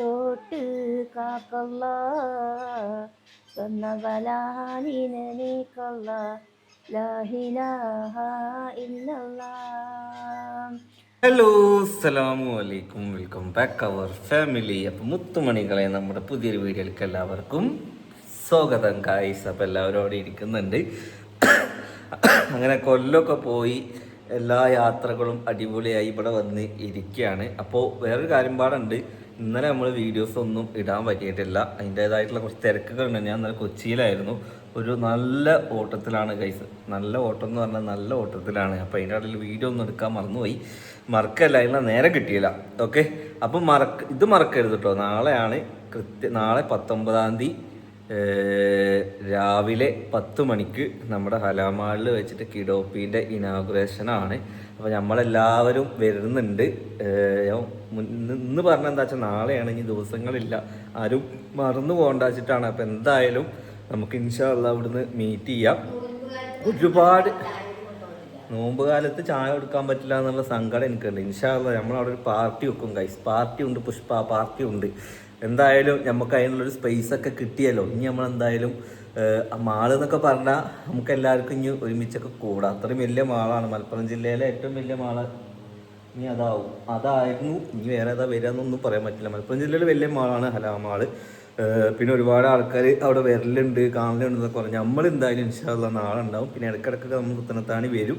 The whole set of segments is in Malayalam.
തൊട്ട് കാക്കല്ല. തന്ന ബലാലിനെ ഹലോ അസ്സലാമു അലൈക്കും. Welcome back our family. അപ്പം മുത്തുമണികളെ നമ്മുടെ പുതിയൊരു വീഡിയോയിലേക്ക് എല്ലാവർക്കും സ്വാഗതം കായ്സ് അപ്പം എല്ലാവരും അവിടെ ഇരിക്കുന്നുണ്ട്. അങ്ങനെ കൊല്ലമൊക്കെ പോയി എല്ലാ യാത്രകളും അടിപൊളിയായി ഇവിടെ വന്ന് ഇരിക്കുകയാണ്. അപ്പോൾ വേറൊരു കാര്യം പാടുണ്ട്. ഇന്നലെ നമ്മൾ വീഡിയോസ് ഒന്നും ഇടാൻ പറ്റിയിട്ടില്ല. അതിന്റേതായിട്ടുള്ള കുറച്ച് തിരക്കുകളുണ്ട്. ഞാൻ ഇന്നലെ കൊച്ചിയിലായിരുന്നു. ഒരു നല്ല ഓട്ടത്തിലാണ് കൈസ് നല്ല ഓട്ടം എന്ന് പറഞ്ഞാൽ നല്ല ഓട്ടത്തിലാണ്. അപ്പോൾ അതിന്റെ ഇടയിൽ വീഡിയോ ഒന്നും എടുക്കാൻ മറന്നുപോയി. മറക്കല്ല അതിനുള്ള നേരെ കിട്ടിയില്ല. ഓക്കെ അപ്പം മറക്ക ഇത് മറക്കരുത് കേട്ടോ നാളെയാണ് കൃത്യ നാളെ പത്തൊമ്പതാം തീയതി രാവിലെ പത്ത് മണിക്ക് നമ്മുടെ ഹലാമാളിൽ വെച്ചിട്ട് കിഡോപ്പിന്റെ ഇനാഗുറേഷനാണ്. അപ്പോൾ നമ്മളെല്ലാവരും വരുന്നുണ്ട്. ഇന്ന് പറഞ്ഞ എന്താ വെച്ചാൽ നാളെയാണ് ഇനി ദിവസങ്ങളില്ല. ആരും മറന്നു പോകണ്ട വെച്ചിട്ടാണ്. അപ്പോൾ എന്തായാലും നമുക്ക് ഇൻഷാള്ള അവിടുന്ന് മീറ്റ് ചെയ്യാം. ഒരുപാട് നോമ്പ് കാലത്ത് ചായ കൊടുക്കാൻ പറ്റില്ല എന്നുള്ള സങ്കടം എനിക്കുണ്ട്. ഇൻഷാള്ള നമ്മളവിടെ ഒരു പാർട്ടി വെക്കും കൈസ് പാർട്ടി ഉണ്ട് പുഷ്പ പാർട്ടി ഉണ്ട്. എന്തായാലും നമുക്ക് അതിനുള്ളൊരു സ്പേസ് ഒക്കെ കിട്ടിയല്ലോ. ഇനി നമ്മൾ എന്തായാലും മാൾ എന്നൊക്കെ പറഞ്ഞാൽ നമുക്ക് എല്ലാവർക്കും ഇനി ഒരുമിച്ചൊക്കെ കൂടാം. അത്രയും വലിയ മാളാണ്. മലപ്പുറം ജില്ലയിലെ ഏറ്റവും വലിയ മാൾ ഇനി അതാവും. അതായിരുന്നു. ഇനി വേറെ ഏതാ വരിക എന്നൊന്നും പറയാൻ പറ്റില്ല. മലപ്പുറം ജില്ലയിൽ വലിയ മാളാണ് ഹലാമാൾ മാൾ. പിന്നെ ഒരുപാട് ആൾക്കാർ അവിടെ വരലുണ്ട് കാണലുണ്ട് എന്നൊക്കെ പറഞ്ഞു. നമ്മൾ എന്തായാലും ഇൻഷാല്ല നാളെ ഉണ്ടാവും. പിന്നെ ഇടയ്ക്കിടയ്ക്ക് നമ്മൾ കുത്തനത്താണി വരും.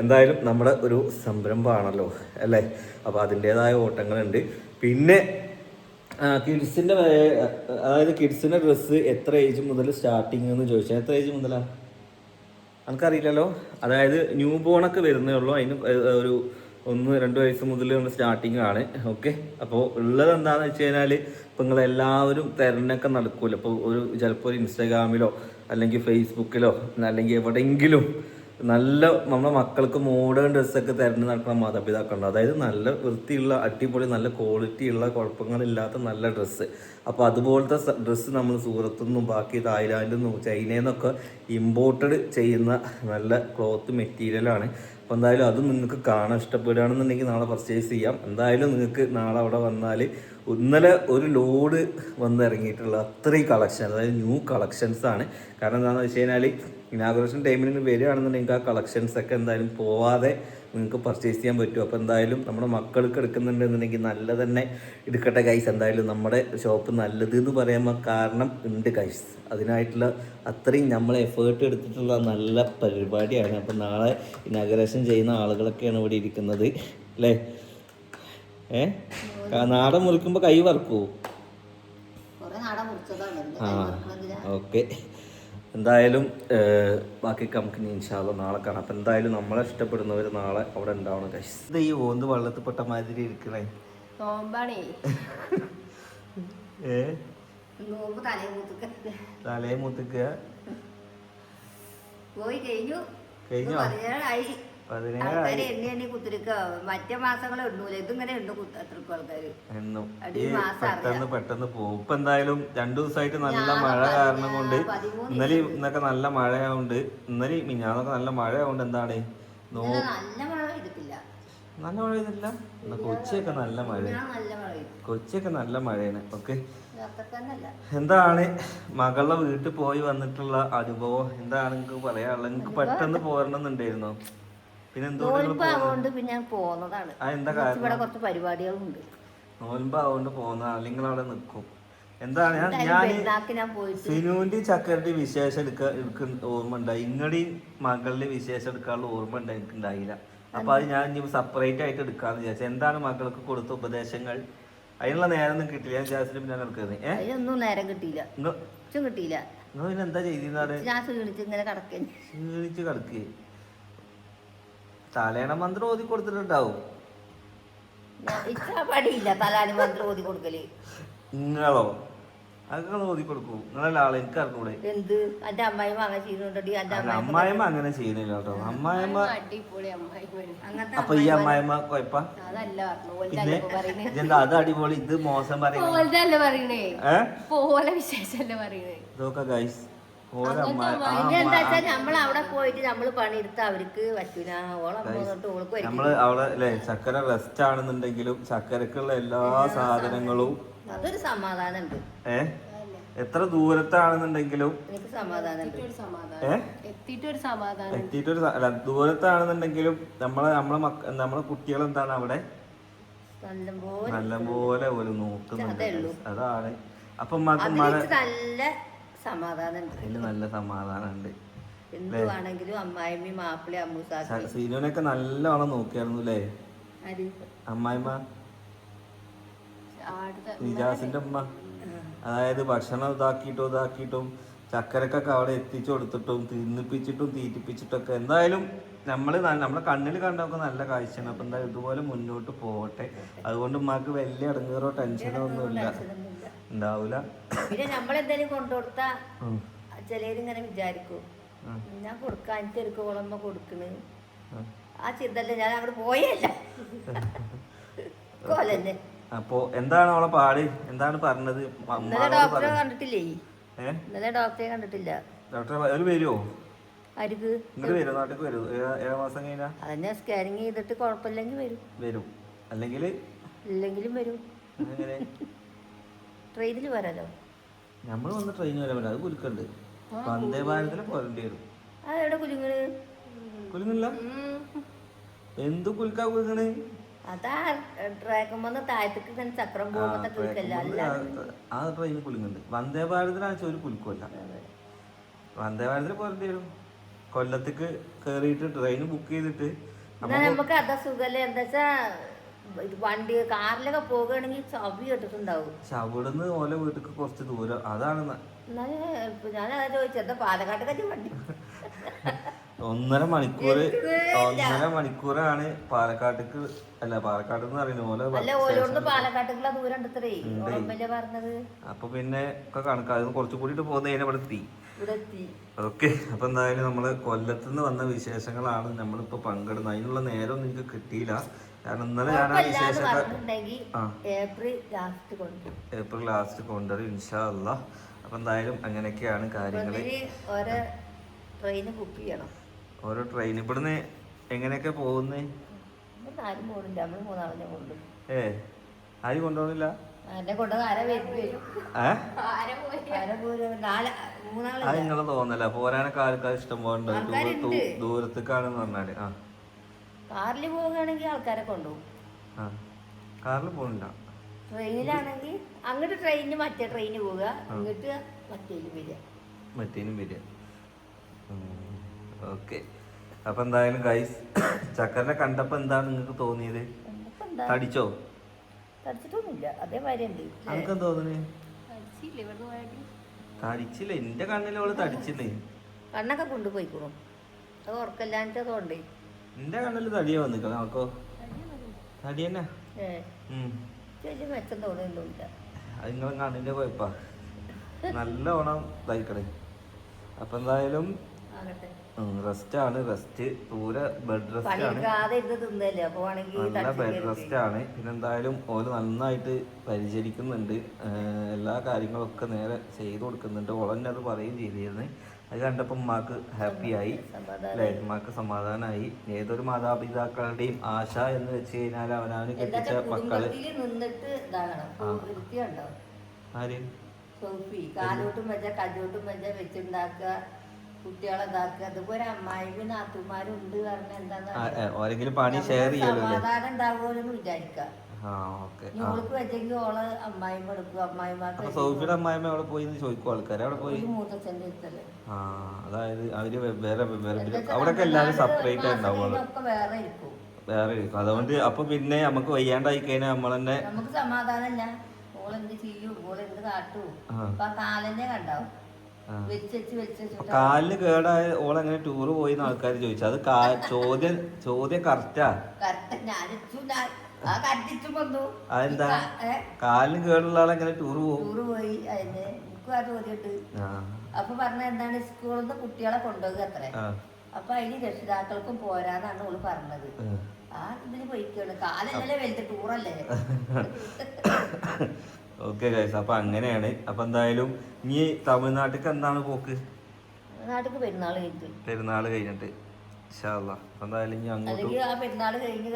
എന്തായാലും നമ്മുടെ ഒരു സംരംഭമാണല്ലോ അല്ലേ? അപ്പോൾ അതിന്റേതായ ഓട്ടങ്ങളുണ്ട്. പിന്നെ കിഡ്സിന്റെ അതായത് കിഡ്സിന്റെ ഡ്രസ്സ് എത്ര ഏജ് മുതൽ സ്റ്റാർട്ടിങ് എന്ന് ചോദിച്ചാൽ എത്ര ഏജ് മുതലാ? നമുക്കറിയില്ലല്ലോ അതായത് ന്യൂ ബോണൊക്കെ വരുന്നേ ഉള്ളൂ. അതിന് ഒരു ഒന്ന് രണ്ട് വയസ്സ് മുതൽ സ്റ്റാർട്ടിങ് ആണ്. ഓക്കെ അപ്പോൾ ഉള്ളത് എന്താണെന്ന് വെച്ച് കഴിഞ്ഞാൽ ഇപ്പം നിങ്ങൾ എല്ലാവരും തിരഞ്ഞൊക്കെ നടക്കൂല. ഇപ്പോൾ ഒരു ചിലപ്പോൾ ഒരു ഇൻസ്റ്റാഗ്രാമിലോ അല്ലെങ്കിൽ ഫേസ്ബുക്കിലോ അല്ലെങ്കിൽ എവിടെയെങ്കിലും നല്ല നമ്മുടെ മക്കൾക്ക് മോഡേൺ ഡ്രസ്സൊക്കെ തിരഞ്ഞു നടക്കുന്ന മാതാപിതാക്കളുണ്ട്. അതായത് നല്ല വൃത്തിയുള്ള അടിപൊളി നല്ല ക്വാളിറ്റി ഉള്ള കുഴപ്പങ്ങളില്ലാത്ത നല്ല ഡ്രസ്സ് അപ്പോൾ അതുപോലത്തെ ഡ്രസ്സ് നമ്മൾ സൂറത്തു നിന്നും ബാക്കി തായ്ലാൻഡിൽ നിന്നും ചൈനയിൽ നിന്നൊക്കെ ഇമ്പോർട്ടഡ് ചെയ്യുന്ന നല്ല ക്ലോത്ത് മെറ്റീരിയലാണ് അപ്പോൾ എന്തായാലും അത് നിങ്ങൾക്ക് കാണാൻ ഇഷ്ടപ്പെടുകയാണെന്നുണ്ടെങ്കിൽ നാളെ പർച്ചേസ് ചെയ്യാം. എന്തായാലും നിങ്ങൾക്ക് നാളെ അവിടെ വന്നാൽ ഇന്നലെ ഒരു ലോഡ് വന്നിറങ്ങിയിട്ടുള്ള അത്രയും കളക്ഷൻ അതായത് ന്യൂ കളക്ഷൻസ് ആണ്. കാരണം എന്താണെന്ന് വെച്ച് കഴിഞ്ഞാൽ ഇനാഗുറേഷൻ ടൈമിന് വരികയാണെന്നുണ്ടെങ്കിൽ ആ കളക്ഷൻസ് ഒക്കെ എന്തായാലും പോവാതെ നിങ്ങൾക്ക് പർച്ചേസ് ചെയ്യാൻ പറ്റും. അപ്പോൾ എന്തായാലും നമ്മുടെ മക്കൾക്ക് എടുക്കുന്നുണ്ടെന്നുണ്ടെങ്കിൽ നല്ല തന്നെ എടുക്കട്ടെ ഗൈസ് എന്തായാലും നമ്മുടെ ഷോപ്പ് നല്ലത് എന്ന് പറയുമ്പോൾ കാരണം ഉണ്ട് ഗൈസ് അതിനായിട്ടുള്ള അത്രയും നമ്മൾ എഫേർട്ട് എടുത്തിട്ടുള്ള നല്ല പരിപാടിയാണ്. അപ്പം നാളെ ഇനാഗുറേഷൻ ചെയ്യുന്ന ആളുകളൊക്കെയാണ് ഇവിടെ ഇരിക്കുന്നത്. അല്ലേ? ഏ? നാടൻ മുറിക്കുമ്പോൾ കൈ വറക്കൂ? ആ ഓക്കെ. എന്തായാലും ബാക്കി ബാക്കിയൊക്കെ നമുക്ക് ഇനി ഇൻഷാല്ല നാളെ കാണാം. അപ്പം എന്തായാലും നമ്മളെ ഇഷ്ടപ്പെടുന്നവർ നാളെ അവിടെ ഉണ്ടാവണം guys. ഇത് ഈ ഓന്ത് വെള്ളത്തിൽ പെട്ട മാതിരി ഇരിക്കണേ. ഏ? തലേ മൂത്തുക്ക്. തലേ മുത്തിക്കുക പോയി കഴിഞ്ഞു. കഴിഞ്ഞോ? ആൾക്കാര് എണ്ണി എണ്ണി കുത്തിരിക്ക. മറ്റേ മാസങ്ങൾ എണ്ണൂല. ഇതിങ്ങനെ എണ്ണ കുത്തിരിക്കും ആൾക്കാര്. പെട്ടെന്ന് പെട്ടെന്ന് പോകും ഇപ്പൊ എന്തായാലും രണ്ടു ദിവസമായിട്ട് നല്ല മഴ കാരണം കൊണ്ട് ഇന്നലെ ഇന്നൊക്കെ നല്ല മഴയാവുണ്ട് ഇന്നലെ മിഞ്ഞാന്നൊക്കെ നല്ല മഴയാവുണ്ട് എന്താണ്? നല്ല മഴ പെയ്തിട്ടില്ല. നല്ല മഴ പെയ്തില്ല എന്നാ കൊച്ചിയൊക്കെ നല്ല മഴ കൊച്ചിയൊക്കെ നല്ല മഴയാണ്. ഓക്കെ. എന്താണ്? മകളുടെ വീട്ടിൽ പോയി വന്നിട്ടുള്ള അനുഭവം എന്താണ്? നിങ്ങൾക്ക് പറയാനുള്ളത്? നിങ്ങൾക്ക് പെട്ടെന്ന് പോരണമെന്നുണ്ടായിരുന്നോ? പിന്നെ പിന്നെ ഞാൻ പോന്നതാണ്. കുറച്ച് ഇവിടെ കുറച്ച് പരിപാടികളുണ്ട്. നോൽമ്പാവുകൊണ്ട് പോകുന്ന അല്ലെങ്കിൽ അവിടെ നിൽക്കും എന്താണ് ഞാൻ ഞാൻ സിനുവിന്റെ ചക്കരന്റെ വിശേഷം എടുക്കാൻ എനിക്ക് ഓർമ്മ ഉണ്ടായി. ഇങ്ങടെയും മകളുടെ വിശേഷം എടുക്കാനുള്ള ഓർമ്മ ഉണ്ടായി എനിക്ക് ഉണ്ടായില്ല. അപ്പൊ അത് ഞാൻ ഇനി സെപ്പറേറ്റ് ആയിട്ട് എടുക്കാന്ന് വിചാരിച്ചു. എന്താണ് മകൾക്ക് കൊടുത്ത ഉപദേശങ്ങൾ? അതിനുള്ള നേരം ഒന്നും കിട്ടില്ല. ഞാൻ വിചാരിച്ചിട്ട് പിന്നെ അതിനൊന്നും നേരം കിട്ടിയില്ല. നിങ്ങൾ കിട്ടിയില്ല. പിന്നെ എന്താ ചെയ്തിരുന്നാണ് ഞാൻ ക്ഷീണിച്ച് ഇങ്ങനെ കിടക്കേ ക്ഷീണിച്ച് കിടക്ക്. തലേണ മന്ത്രം ഓതി കൊടുത്തിട്ടുണ്ടാവും. ഇത്ര പടിയില്ല തലാനി മന്ത്രം ഓതി കൊടുക്കൽ. നിങ്ങളോ? അങ്ങനെ ഓതി കൊടുക്കും. നിങ്ങളല്ല ആളെ എനിക്ക് അറിഞ്ഞൂടെ. എന്ത്? എന്റെ അമ്മായിമ്മ അങ്ങനെ ചെയ്യുന്നുണ്ടടി? എന്റെ അമ്മായിമ്മ അമ്മായിമ്മ അങ്ങനെ ചെയ്യുന്നില്ല കേട്ടോ. അമ്മായിമ്മ അപ്പൊ ഈ അമ്മായിമ്മ കൊഴപ്പ? പിന്നെ അത് അടിപൊളി. ഇത് മോശം പറയുന്നത് പോലെ വിശേഷല്ല പറയണേ. ഇതൊക്കെ ഗൈസ് പോയിട്ട് നമ്മൾ പണിയെടുത്ത അവർക്ക് പറ്റൂല. നമ്മൾ അവിടെ അല്ലേ ചക്കര റെസ്റ്റ് ആണെന്നുണ്ടെങ്കിലും ചക്കരക്കുള്ള എല്ലാ സാധനങ്ങളും അതൊരു സമാധാനം ഉണ്ട്. ഏ? എത്ര ദൂരത്താണെന്നുണ്ടെങ്കിലും എത്തിയിട്ടൊരു സമാധാനം അല്ല ദൂരത്താണെന്നുണ്ടെങ്കിലും നമ്മളെ നമ്മളെ മക്ക നമ്മളെ കുട്ടികൾ എന്താണ് അവിടെ? നല്ലപോലെ ഒരു നോക്കുന്നുണ്ട്. അതേ അതാണ്. അപ്പൊ മത നല്ല സമാധാനം നല്ല സമാധാനം ഉണ്ട് എന്ത് വേണമെങ്കിലും അമ്മായിമ്മയും മാപ്പിളയും അമ്മൂസാക്കി. സീനുവിനൊക്കെ നല്ലവണ്ണം നോക്കിയായിരുന്നു അല്ലേ അമ്മായിമ്മ? നിജാസിന്റെ ഉമ്മ. അതായത് ഭക്ഷണം ഇതാക്കിയിട്ടും ഇതാക്കിയിട്ടും ചക്കരക്കൊക്കെ അവിടെ എത്തിച്ചു കൊടുത്തിട്ടും തിന്നിപ്പിച്ചിട്ടും തീറ്റിപ്പിച്ചിട്ടൊക്കെ എന്തായാലും നമ്മൾ നമ്മളെ കണ്ണിൽ കണ്ടൊക്കെ നല്ല കാഴ്ചയാണ്. അപ്പൊ എന്തായാലും ഇതുപോലെ മുന്നോട്ട് പോകട്ടെ അതുകൊണ്ട് ഉമ്മാക്ക് വലിയ ഇടങ്ങേറോ ടെൻഷനോ ഒന്നുമില്ല. ഇതൊന്നുമില്ല. ഉണ്ടാവൂല. പിന്നെ നമ്മളെന്തായാലും കൊണ്ടുകൊടുത്ത. ചിലരിങ്ങനെ വിചാരിക്കും. ഞാൻ കൊടുക്കാൻ ചെറുക്കോളമ്മ കൊടുക്കണ്. ആ ചിന്തല്ല ഞാൻ അവിടെ പോയല്ല. കോലന്നെ. അപ്പോ എന്താണ് അവളെ പാട്? എന്താണ് പറഞ്ഞത്? ഡോക്ടറെ കണ്ടിട്ടില്ലേ? ഇന്നലെ ഡോക്ടറെ കണ്ടിട്ടില്ല. ഡോക്ടറെ വരുമോ വരുമോ നാട്ടിൽ വരുമോ ഏഴാ മാസം കഴിഞ്ഞാ? അതന്നെ സ്കാനിങ് ചെയ്തിട്ട് കുഴപ്പമില്ലെങ്കിൽ വരും. വരും. അല്ലെങ്കിൽ ഇല്ലെങ്കിലും വരും. ട്രെയിനിൽ വരാലോ നമ്മൾ വന്ന ട്രെയിൻ വരാൻ പറ്റില്ല. അത് കുലുക്കുണ്ട്. വന്ദേ ഭാരതിൽ പോരേണ്ടി വരും. ആ എവിടെ കുലുങ്ങണ്? കുലുങ്ങില്ല എന്ത് കുലുക്കാ കുലുങ്ങണ്? അതാ ട്രാക്കും വന്ന് താഴത്തേക്ക് ഇങ്ങനെ ചക്രം പോകുമ്പോ കുലുക്കല്ല അല്ല ആ ട്രെയിൻ കുലുങ്ങുണ്ട്. വന്ദേ വെച്ചാൽ ഒരു കുലുക്കുമല്ല വന്ദേ ഭാരതിൽ പോരേണ്ടി വരും. കൊല്ലത്തേക്ക് കയറിയിട്ട് ട്രെയിൻ ബുക്ക് ചെയ്തിട്ട് നമുക്ക് അതാ സുഖല്ലേ? എന്താ വെച്ചാ വണ്ടി കാറിലൊക്കെ പോകുകയാണെങ്കിൽ ചവി കേട്ടിട്ടുണ്ടാവും. ചവിടുന്ന് ഓലെ വീട്ടിക്ക് കുറച്ച് ദൂരം അതാണ് ഞാൻ അതാ ചോദിച്ചത് പാലക്കാട്ടൊക്കെ വണ്ടി? ഒന്നര മണിക്കൂർ ഒന്നര മണിക്കൂറാണ് പാലക്കാട്ടേക്ക് അല്ല പാലക്കാട് എന്ന് പറയുന്നത് പാലക്കാട്ടേക്കുള്ള ദൂരം പറഞ്ഞത്? അപ്പൊ പിന്നെ ഒക്കെ കണക്കായിരുന്നു കുറച്ചും കൂടിയിട്ട് പോകുന്ന കഴിഞ്ഞാൽ ഇവിടെ എത്തി. ഓക്കെ അപ്പൊ എന്തായാലും നമ്മൾ കൊല്ലത്തുനിന്ന് വന്ന വിശേഷങ്ങളാണ് നമ്മളിപ്പോ പങ്കിടുന്നത്. അതിനുള്ള നേരം നിങ്ങൾക്ക് കിട്ടിയില്ല. കാരണം ഇന്നലെ ഞാൻ ആ. ഏപ്രിൽ ലാസ്റ്റ് കൊണ്ടു ഏപ്രിൽ ലാസ്റ്റ് കൊണ്ടുവരും ഇൻഷാ അല്ല അപ്പൊ എന്തായാലും അങ്ങനെയൊക്കെയാണ് കാര്യങ്ങൾ ഓരോ ട്രെയിൻ ഇവിടുന്ന് എങ്ങനെയൊക്കെ പോകുന്നേ? ഏ ആരും കൊണ്ടുപോകുന്നില്ല? അത് നിങ്ങളെ തോന്നല. പോരാനൊക്കെ ആൾക്കാർ ഇഷ്ടം ആൾക്കാരുണ്ട്. ദൂരത്തേക്കാണെന്ന് പറഞ്ഞാൽ. ആ. കാറിൽ പോവുകയാണെങ്കിൽ ആൾക്കാരെ കൊണ്ടുപോകും. ആ കാറിൽ പോണില്ല. ട്രെയിനിലാണെങ്കിൽ അങ്ങോട്ട് ട്രെയിനിന് മറ്റേ ട്രെയിന് പോവുക അങ്ങോട്ട് മറ്റേലും വരിക. മറ്റേനും വരിക. ഓക്കെ. അപ്പൊ എന്തായാലും ഗൈസ് ചക്കറിനെ കണ്ടപ്പോ എന്താണ് നിങ്ങൾക്ക് തോന്നിയത്? തടിച്ചോ? തടിച്ചിട്ടൊന്നുമില്ല. അതേ ഉണ്ട് നമുക്ക് തോന്നുന്നു തടിച്ചില്ല? എന്റെ കണ്ണിൽ അവൾ തടിച്ചില്ലേ? കണ്ണൊക്കെ കൊണ്ടുപോയിക്കോളും അത് ഉറക്കല്ലാഞ്ഞതുകൊണ്ട് എന്റെ കണ്ണിൽ തടിയാ വന്നിക്ക നമുക്കോ തടി തന്നെ. അത് നിങ്ങളെ കണ്ണിന്റെ കുഴപ്പാ. നല്ലോണം തയ്ക്കണേ അപ്പൊ എന്തായാലും റെസ്റ്റ് ആണ്. റെസ്റ്റ് പൂര ബെഡ് റെസ്റ്റ് ആണ്. നല്ല ബെഡ് റെസ്റ്റ് ആണ്. പിന്നെ എന്തായാലും ഓൽ നന്നായിട്ട് പരിചരിക്കുന്നുണ്ട്. എല്ലാ കാര്യങ്ങളൊക്കെ നേരെ ചെയ്തു കൊടുക്കുന്നുണ്ട്. ഓളന്നെ അത് പറയുകയും ചെയ്തിരുന്നു. അത് കണ്ടപ്പോൾ ഉമ്മാക്ക് ഹാപ്പിയായി അല്ലേ? ഉമ്മാക്ക് സമാധാനമായി ഏതൊരു മാതാപിതാക്കളുടെയും ആശ എന്ന് വെച്ച് കഴിഞ്ഞാൽ അവനവന് എന്താ കെട്ടിച്ച മക്കൾ ആര്? കാലോട്ടും വെച്ച കജോട്ടും വെച്ച വെച്ചുണ്ടാക്കുക. കുട്ടികളെ ഇതാക്കുക. അതുപോലെ അമ്മായിയും നാത്തുമാരും ഉണ്ട് കാരണം ഏ, ഓരെങ്കിലും പണി ഷെയർ ചെയ്യാൻ സമാധാനം ഉണ്ടാവുമല്ലോ എന്ന് ഓൾക്ക് വെച്ചെങ്കിൽ ഓൾ അമ്മായിമ്മ എടുക്കും. അമ്മായിമാർക്ക് അപ്പൊ സോഫിയുടെ അമ്മായിമ്മ അവിടെ പോയി ചോദിക്കും ആൾക്കാർ അവിടെ പോയി? ഒരു മൂത്തച്ഛന്റെ അടുത്തല്ലേ. ആ അതായത് അവർ വേറെ വേറെ അവിടെയൊക്കെ എല്ലാവരും സെപ്പറേറ്റ് ഉണ്ടാവും വേറെ ഇരിക്കും. വേറെ ഇരിക്കും. അതുകൊണ്ട് അപ്പൊ പിന്നെ നമുക്ക് വയ്യാണ്ടായി കഴിഞ്ഞാൽ നമ്മൾ തന്നെ നമുക്ക് സമാധാനമല്ല ഓളെന്ത് ചെയ്യും? ഓളെന്ത് കാട്ടൂ. അപ്പൊ കാലന്നെ കണ്ടാവും. കാലിന് കേടായ ഓളെങ്ങനെ ടൂറ് പോയി ആൾക്കാർ ചോദിച്ചു. അത് ചോദ്യം ചോദ്യം കറക്റ്റാ. കറക്റ്റ് ഞാൻ അതെന്താ? കാലിന് കേടുള്ള ആളെങ്ങനെ ടൂർ പോകും? ടൂറ് പോയി. അതിന് എനിക്കും ആ ചോദ്യമുണ്ട്. അപ്പൊ പറഞ്ഞ എന്താണ്? സ്കൂളിൽ നിന്ന് കുട്ടികളെ കൊണ്ടുപോകുക അത്രേ. അപ്പൊ അതിന് രക്ഷിതാക്കൾക്കും പോരാന്നാണ് ഓൾ പറഞ്ഞത്. ആ. ഇതിന് പോയിക്കാണ് കാലല്ലേ വലുത് ടൂറല്ലേ ഓക്കെ ഗൈസ് അപ്പൊ അങ്ങനെയാണ്. അപ്പൊ എന്തായാലും ഇനി തമിഴ്നാട്ടിലേക്ക് എന്താണ് പോക്ക്? നാട്ടിക്ക് പെരുന്നാൾ കഴിഞ്ഞിട്ട്. പെരുന്നാൾ കഴിഞ്ഞിട്ട്. എന്തായാലും ഇനി അങ്ങോട്ടും ആ പെരുന്നാൾ കഴിഞ്ഞ്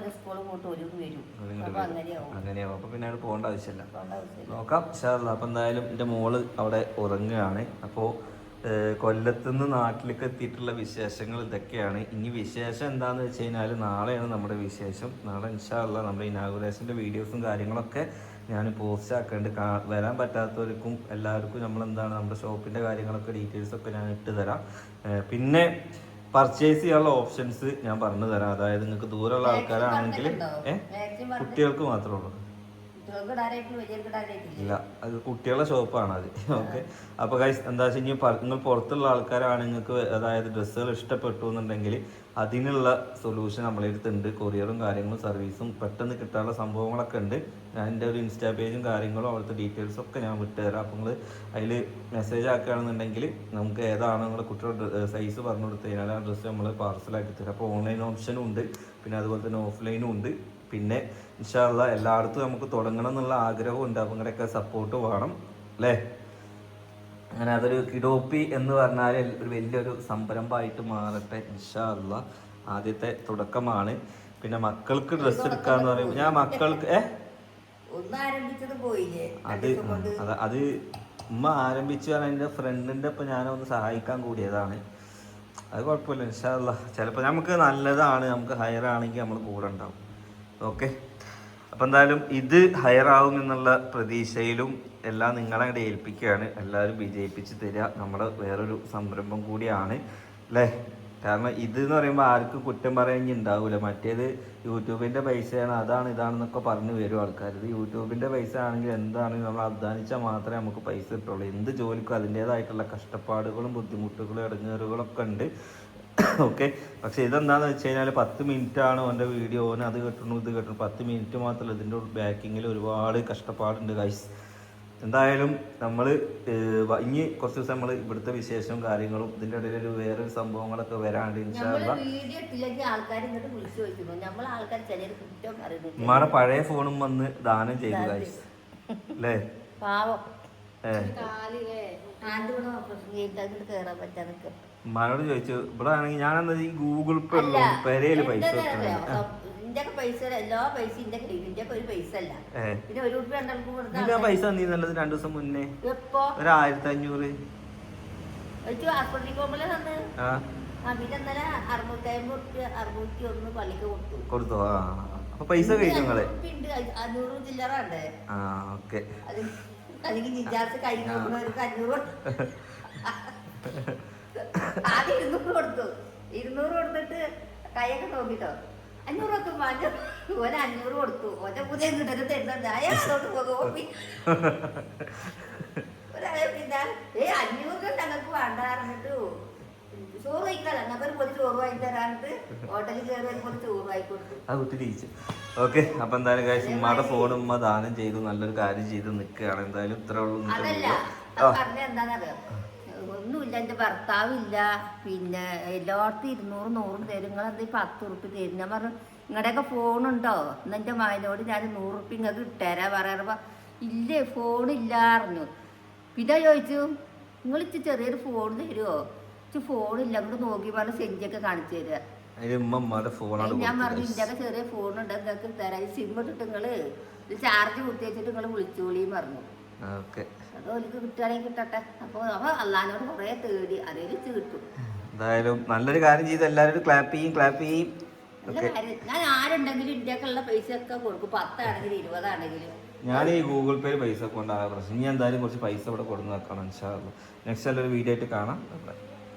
ഒരു സ്കൂൾ പോയിട്ട് ഒരു വരും. ഇങ്ങോട്ട് അപ്പൊ അങ്ങനെയാവും. അങ്ങനെയാവും. അപ്പൊ പിന്നെ അവിടെ പോകേണ്ട ആവശ്യമില്ല. നോക്കാം. അപ്പൊ എന്തായാലും എന്റെ മോൾ അവിടെ ഉറങ്ങുകയാണ്. അപ്പോൾ കൊല്ലത്തുനിന്ന് നാട്ടിലേക്ക് എത്തിയിട്ടുള്ള വിശേഷങ്ങൾ ഇതൊക്കെയാണ്. ഇനി വിശേഷം എന്താന്ന് വെച്ച് കഴിഞ്ഞാൽ നാളെയാണ് നമ്മുടെ വിശേഷം. നാളെ ഇൻഷാല്ല നമ്മുടെ ഇനാഗുറേഷന്റെ വീഡിയോസും കാര്യങ്ങളൊക്കെ ഞാൻ പോസ്റ്റ് ആക്കേണ്ട. വരാൻ പറ്റാത്തവർക്കും എല്ലാവർക്കും നമ്മൾ എന്താണ് നമ്മുടെ ഷോപ്പിന്റെ കാര്യങ്ങളൊക്കെ ഡീറ്റെയിൽസ് ഒക്കെ ഞാൻ ഇട്ട് തരാം. പിന്നെ പർച്ചേസ് ചെയ്യാനുള്ള ഓപ്ഷൻസ് ഞാൻ പറഞ്ഞു തരാം അതായത് നിങ്ങൾക്ക് ദൂരമുള്ള ആൾക്കാരാണെങ്കിൽ കുട്ടികൾക്ക് മാത്രമേ ഉള്ളൂ. ഇല്ല? അത് കുട്ടികളുടെ ഷോപ്പാണ് അത്. ഓക്കെ. അപ്പോൾ ഗൈസ് എന്താ വെച്ചാൽ ഇനി നിങ്ങൾ പുറത്തുള്ള ആൾക്കാരാണ് നിങ്ങൾക്ക് അതായത് ഡ്രസ്സുകൾ ഇഷ്ടപ്പെട്ടു എന്നുണ്ടെങ്കിൽ അതിനുള്ള സൊല്യൂഷൻ നമ്മളെ അടുത്തുണ്ട് കൊറിയറും കാര്യങ്ങളും സർവീസും പെട്ടെന്ന് കിട്ടാനുള്ള സംഭവങ്ങളൊക്കെ ഉണ്ട്. ഞാൻ എന്റെ ഒരു ഇൻസ്റ്റാ പേജും കാര്യങ്ങളും അവിടുത്തെ ഡീറ്റെയിൽസും ഒക്കെ ഞാൻ വിട്ടുതരാം. അപ്പോൾ നിങ്ങൾ അതിൽ മെസ്സേജ് ആക്കുകയാണെന്നുണ്ടെങ്കിൽ നമുക്ക് ഏതാണ് നിങ്ങളുടെ കുട്ടിയുടെ സൈസ് പറഞ്ഞു കൊടുത്തു കഴിഞ്ഞാൽ ആ ഡ്രസ്സ് നമ്മൾ പാർസലാക്കി തരാം. അപ്പോൾ ഓൺലൈൻ ഓപ്ഷനും ഉണ്ട്. പിന്നെ അതുപോലെ തന്നെ ഓഫ്ലൈനും ഉണ്ട്. പിന്നെ ഇൻഷാല്ല എല്ലായിടത്തും നമുക്ക് തുടങ്ങണം എന്നുള്ള ആഗ്രഹമുണ്ട്. അപ്പം നിങ്ങളുടെയൊക്കെ സപ്പോർട്ട് വേണം അല്ലേ? അങ്ങനെ അതൊരു കിഡോപ്പി എന്ന് പറഞ്ഞാൽ ഒരു വലിയൊരു സംരംഭമായിട്ട് മാറട്ടെ ഇൻഷാല്ല ആദ്യത്തെ തുടക്കമാണ്. പിന്നെ മക്കൾക്ക് ഡ്രസ്സ് എടുക്കാന്ന് പറയുമ്പോൾ ഞാൻ മക്കൾക്ക് ഏ? അത് അത് ഉമ്മ ആരംഭിച്ചു പറഞ്ഞാൽ എന്റെ ഫ്രണ്ടിന്റെ ഇപ്പം ഞാനൊന്ന് സഹായിക്കാൻ കൂടിയതാണ്. അത് കുഴപ്പമില്ല ഇൻഷാല്ല ചിലപ്പോൾ നമുക്ക് നല്ലതാണ് നമുക്ക് ഹയർ ആണെങ്കിൽ നമ്മൾ കൂടെ ഉണ്ടാവും. ഓക്കെ. അപ്പം എന്തായാലും ഇത് ഹയർ ആവും എന്നുള്ള പ്രതീക്ഷയിലും എല്ലാം നിങ്ങളെ അങ്ങോട്ട് ഏൽപ്പിക്കുകയാണ്. എല്ലാവരും വിജയിപ്പിച്ച് തരിക. നമ്മുടെ വേറൊരു സംരംഭം കൂടിയാണ് അല്ലേ? കാരണം ഇത് എന്ന് പറയുമ്പോൾ ആർക്കും കുറ്റം പറയാൻ ഉണ്ടാവില്ല മറ്റേത് യൂട്യൂബിന്റെ പൈസയാണ് അതാണ് ഇതാണെന്നൊക്കെ പറഞ്ഞു വരും ആൾക്കാർ ഇത് യൂട്യൂബിന്റെ പൈസ ആണെങ്കിൽ എന്താണെങ്കിലും നമ്മൾ അധ്വാനിച്ചാൽ മാത്രമേ നമുക്ക് പൈസ കിട്ടുള്ളൂ. എന്ത് ജോലിക്കും അതിന്റേതായിട്ടുള്ള കഷ്ടപ്പാടുകളും ബുദ്ധിമുട്ടുകളും ഇടങ്ങേറുകളൊക്കെ ഉണ്ട്. ഓക്കെ പക്ഷേ ഇതെന്താണെന്ന് വെച്ച് കഴിഞ്ഞാൽ പത്ത് മിനിറ്റാണ് ആണ് ഓന്റെ വീഡിയോ ഓന് അത് കിട്ടണു ഇത് കെട്ടണു പത്ത് മിനിറ്റ് മാത്രമല്ല ഇതിന്റെ ബാക്കിങ്ങിൽ ഒരുപാട് കഷ്ടപ്പാടുണ്ട് ഗൈസ് എന്തായാലും നമ്മൾ ഇനി കുറച്ച് ദിവസം നമ്മൾ ഇവിടുത്തെ വിശേഷവും കാര്യങ്ങളും ഇതിന്റെ ഇടയിൽ ഒരു വേറൊരു സംഭവങ്ങളൊക്കെ വരാണ്ട് ഉമ്മാടെ പഴയ ഫോണും വന്ന് ദാനം ചെയ്തു ഗൈസ് അല്ലേ പാവം. ഉമ്മാനോട് ചോദിച്ചു ഇവിടെ ആണെങ്കിൽ ഞാനെന്താ ഈ ഗൂഗിൾ പേ ഉള്ളു പെരയിൽ പൈസ എല്ലാ പൈസ പൈസ തന്നീന്നല്ലത് രണ്ടു ദിവസം മുന്നേ? ഒരു ആയിരത്തി അഞ്ഞൂറ് കൊടുത്തു. ആ അപ്പൊ പൈസ കഴിഞ്ഞു നിങ്ങളെ? ആ ഓക്കെ. അല്ലെങ്കിൽ നിജാസ് കൈ നോക്കുന്നവർക്ക് അഞ്ഞൂറ്. ആദ്യം ഇരുന്നൂറ് കൊടുത്തു. ഇരുന്നൂറ് കൊടുത്തിട്ട് കൈയൊക്കെ നോക്കിട്ടോ. അഞ്ഞൂറ് കൊടുത്തു മാഞ്ഞു ഓന് അഞ്ഞൂറ് കൊടുത്തു. ഓന്റെ പുതിയ കിട്ടരുത് തരുന്നുണ്ട് അതോട്ട് പോകും. ഒരാളെ പിന്നെ ഏ അഞ്ഞൂറ് ഞങ്ങൾക്ക് വേണ്ട പറഞ്ഞിട്ട് ചോറ് കഴിക്കാതെ ഞങ്ങൾക്ക് ഒരു പൊതി ചോറ് വാങ്ങി തരാനിട്ട് ഹോട്ടലിൽ കയറി ഒരു പൊതി ചോറ് വാങ്ങി കൊടുത്തു. ആ കുട്ടി ഓക്കെ അപ്പൊ എന്തായാലും കാശ് ഉമ്മയുടെ ഫോൺ ഉമ്മ ദാനം ചെയ്തു നല്ലൊരു കാര്യം ചെയ്ത് നിൽക്കുകയാണ്. എന്തായാലും ഇത്ര ഉള്ളൂ അതല്ല പറഞ്ഞ എന്താണെന്നറിയോ ഒന്നുമില്ല എന്റെ ഭർത്താവില്ല പിന്നെ എല്ലായിടത്തും ഇരുന്നൂറ് നൂറും തരും നിങ്ങൾ എന്തെങ്കിലും പത്ത് ഉറുപ്പ് തരും. ഞാൻ പറഞ്ഞു നിങ്ങളുടെയൊക്കെ ഫോണുണ്ടോ എന്നാ എന്റെ മകനോട് ഞാൻ നൂറ് ഉറുപ്പ് നിങ്ങൾക്ക് ഇട്ടുതരാ പറയുമ്പോൾ ഇല്ലേ ഫോണില്ല പറഞ്ഞു. പിന്നെ ചോദിച്ചു നിങ്ങൾ ഇച്ചിരി ചെറിയൊരു ഫോൺ തരുമോ ഇച്ചി ഫോണില്ല. അങ്ങോട്ട് നോക്കി പറഞ്ഞ സെഞ്ചൊക്കെ കാണിച്ചു തരിക ഞാൻ പറഞ്ഞു ഇതിന്റെയൊക്കെ ചെറിയ ഫോണുണ്ട്. നിങ്ങൾക്ക് തരാം. സിം ഇട്ടിട്ട് നിങ്ങൾ ചാർജ് കുത്തി വെച്ചിട്ട് നിങ്ങൾ വിളിച്ചോളിയും പറഞ്ഞു. അത് ഓലിക്ക് കിട്ടുകയാണെങ്കിൽ കിട്ടട്ടെ. അപ്പോൾ അവ അള്ളഹാനോട് കുറെ തേടി. അതേ കിട്ടും. എന്തായാലും നല്ലൊരു കാര്യം ചെയ്ത് എല്ലാവരും ക്ലാപ്പ് ചെയ്യും ക്ലാപ്പ് ചെയ്യും. ഞാൻ ആരുണ്ടെങ്കിലും ഇന്ത്യക്കുള്ള പൈസ ഒക്കെ കൊടുക്കും. പത്താണെങ്കിലും ഇരുപതാണെങ്കിലും. ഞാൻ ഈ ഗൂഗിൾ പേയിൽ പൈസ കൊണ്ടാകാൻ പ്രശ്നം. ഇനി എന്തായാലും കുറച്ച് പൈസ ഇവിടെ കൊടുന്ന് വെക്കണം നെക്സ്റ്റ് നല്ലൊരു വീഡിയോ ആയിട്ട് കാണാം.